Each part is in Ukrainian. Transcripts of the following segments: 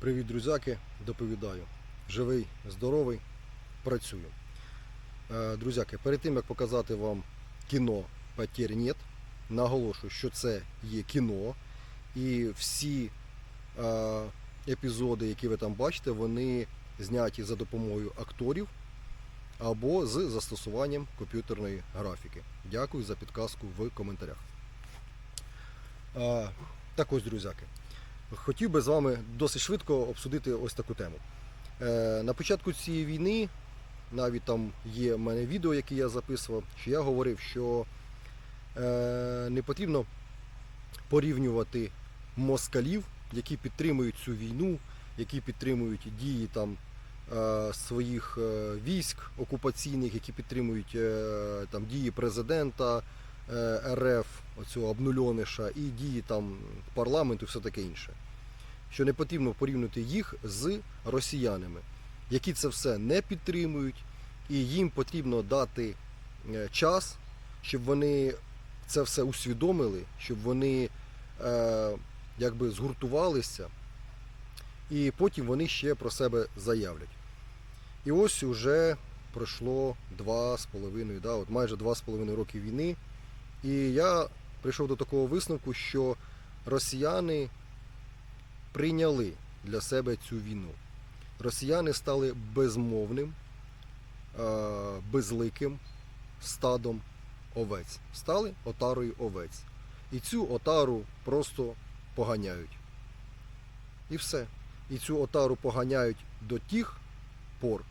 Привіт, друзяки, доповідаю. Живий, здоровий, працюю. Е, Друзяки, перед тим як показати вам кіно «Потерь нет», наголошую, що це є кіно, і всі е, епізоди, які ви там бачите, вони зняті за допомогою акторів або з застосуванням комп'ютерної графіки. Дякую за підказку в коментарях. Е, Так ось, друзяки. Хотів би з вами досить швидко обсудити ось таку тему. Е, на початку цієї війни, навіть там є в мене відео, яке я записував, що я говорив, що е, не потрібно порівнювати москалів, які підтримують цю війну, які підтримують дії там, е, своїх військ окупаційних, які підтримують там, дії президента РФ, оцього обнульониша, і дії там парламенту, і все таке інше. Що не потрібно порівнювати їх з росіянами, які це все не підтримують, і їм потрібно дати е, час, щоб вони це все усвідомили, щоб вони е, якби згуртувалися, і потім вони ще про себе заявлять. І ось уже пройшло два з половиною, да, от майже два з половиною роки війни. І я прийшов до такого висновку, що росіяни прийняли для себе цю війну. Росіяни стали безмовним, е, безликим стадом овець. Стали отарою овець. І цю отару просто поганяють. І все. І цю отару поганяють до тих пор,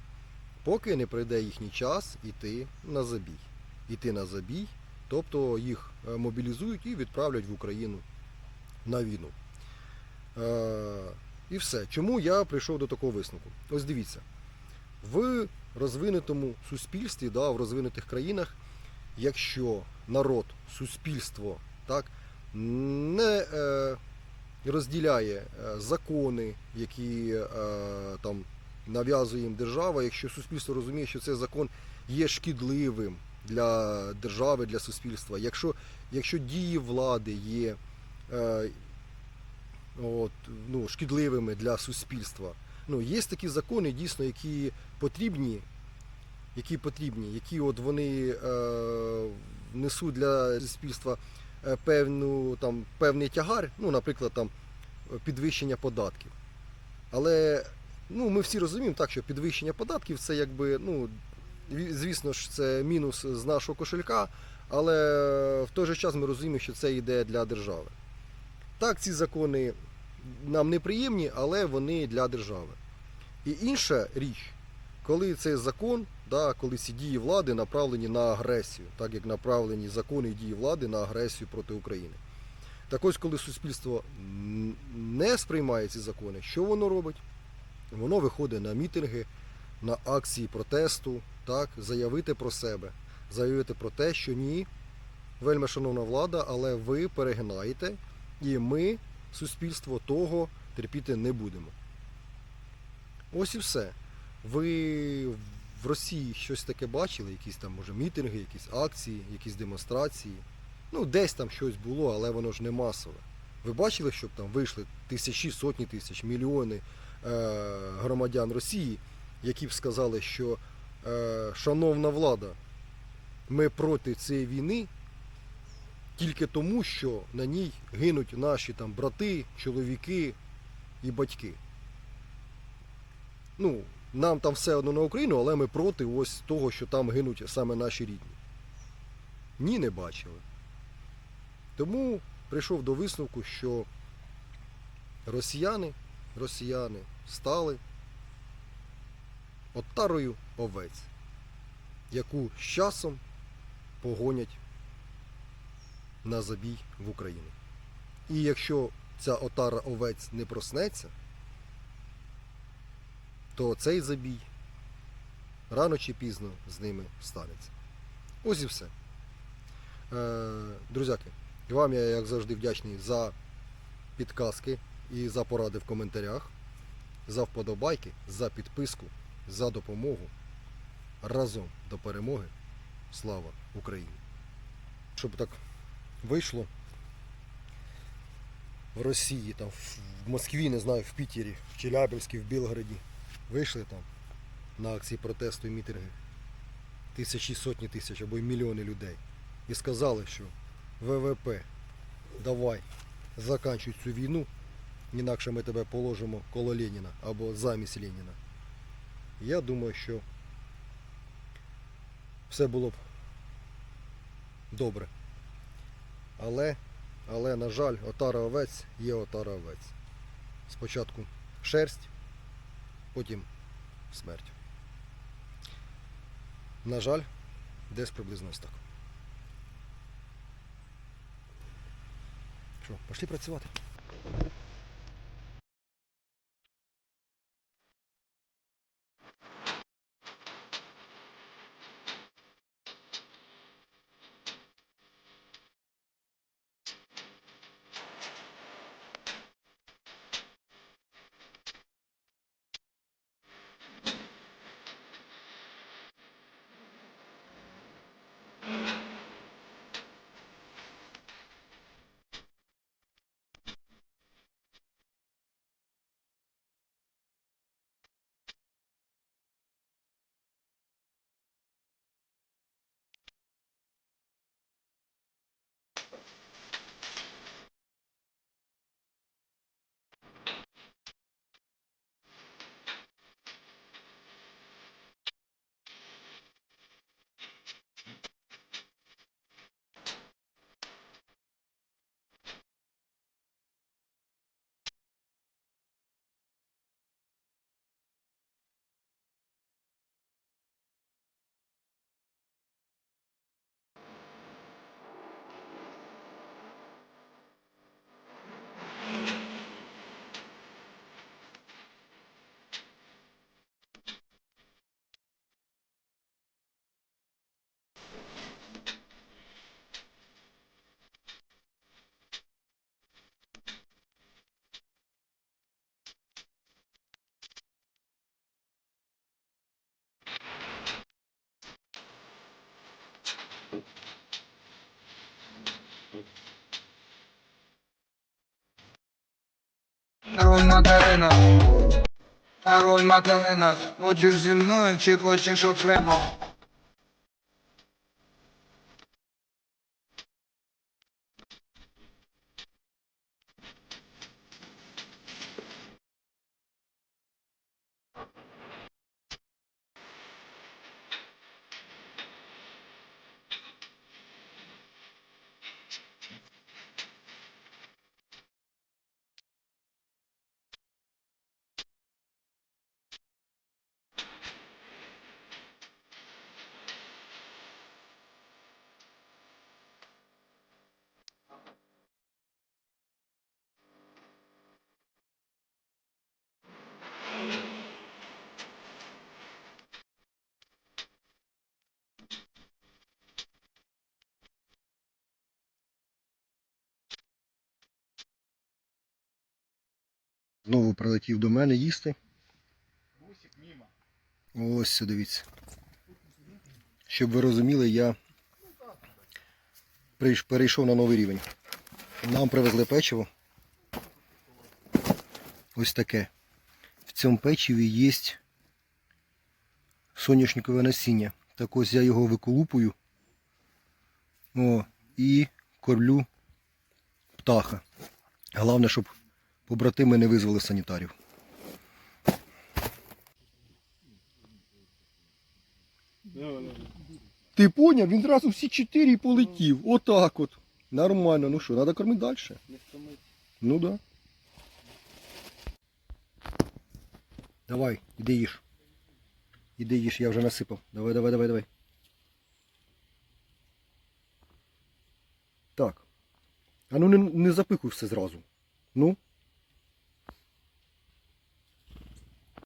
поки не прийде їхній час іти на забій. Іти на забій, тобто їх е, мобілізують і відправлять в Україну на війну. Е, і все. Чому я прийшов до такого висновку? Ось дивіться, в розвинутому суспільстві, да, в розвинутих країнах, якщо народ, суспільство так, не е, розділяє е, закони, які е, там нав'язує їм держава, якщо суспільство розуміє, що цей закон є шкідливим для держави, для суспільства, якщо, якщо дії влади є е, от, ну, шкідливими для суспільства. Ну, є такі закони, дійсно, які потрібні, які потрібні, які от вони е, несуть для суспільства е, певну, там, певний тягар, ну, наприклад, там, підвищення податків. Але ну, ми всі розуміємо так, що підвищення податків це якби, ну, звісно ж, це мінус з нашого кошелька, але в той же час ми розуміємо, що це йде для держави. Так, ці закони нам неприємні, але вони для держави. І інша річ, коли цей закон, да, коли ці дії влади направлені на агресію, так як направлені закони і дії влади на агресію проти України. Так ось, коли суспільство не сприймає ці закони, що воно робить? Воно виходить на мітинги, на акції протесту, так, заявити про себе, заявити про те, що ні, вельми шановна влада, але ви перегинаєте, і ми, суспільство, того терпіти не будемо. Ось і все. Ви в Росії щось таке бачили, якісь там, може, мітинги, якісь акції, якісь демонстрації. Ну, десь там щось було, але воно ж не масове. Ви бачили, щоб там вийшли тисячі, сотні тисяч, мільйони е, громадян Росії, які б сказали, що шановна влада, ми проти цієї війни тільки тому, що на ній гинуть наші там брати, чоловіки і батьки. Ну, нам там все одно на Україну, але ми проти ось того, що там гинуть саме наші рідні. Ні, не бачили. Тому прийшов до висновку, що росіяни, росіяни стали отарою овець, яку з часом погонять на забій в Україну. І якщо ця отара овець не проснеться, то цей забій рано чи пізно з ними станеться. Ось і все. Е, друзяки, вам я, як завжди, вдячний за підказки і за поради в коментарях, за вподобайки, за підписку, за допомогу. Разом до перемоги. Слава Україні! Щоб так вийшло. в Росії, там, в Москві, не знаю, в Пітері, в Челябинську, в Білгороді. Вийшли там на акції протесту і мітинги. Тисячі, сотні тисяч або й мільйони людей. І сказали, що ВВП, давай, заканчуй цю війну, інакше ми тебе положимо коло Леніна або замість Леніна. Я думаю, що все було б добре. Але, але, на жаль, отара овець є отара овець. Спочатку шерсть, потім смерть. На жаль, десь приблизно ось так. Що, пішли працювати? Король Мадарина, король Мадарина, хочеш зі мною чи хочеш окремо? Знову прилетів до мене їсти. Ось це дивіться. Щоб ви розуміли, я перейшов на новий рівень. Нам привезли печиво. Ось таке. В цьому печиві є соняшникове насіння. Так ось я його виколупую. О, і кормлю птаха. Головне, щоб побратими не визвали санітарів. Ти поняв? Він зразу всі чотири і полетів. Отак от. Нормально. Ну що, треба кормити далі. Ну да. Давай, іди їж. Іди їж, я вже насипав. Давай, давай, давай, давай. Так. А ну не, не запихуй все зразу. Ну.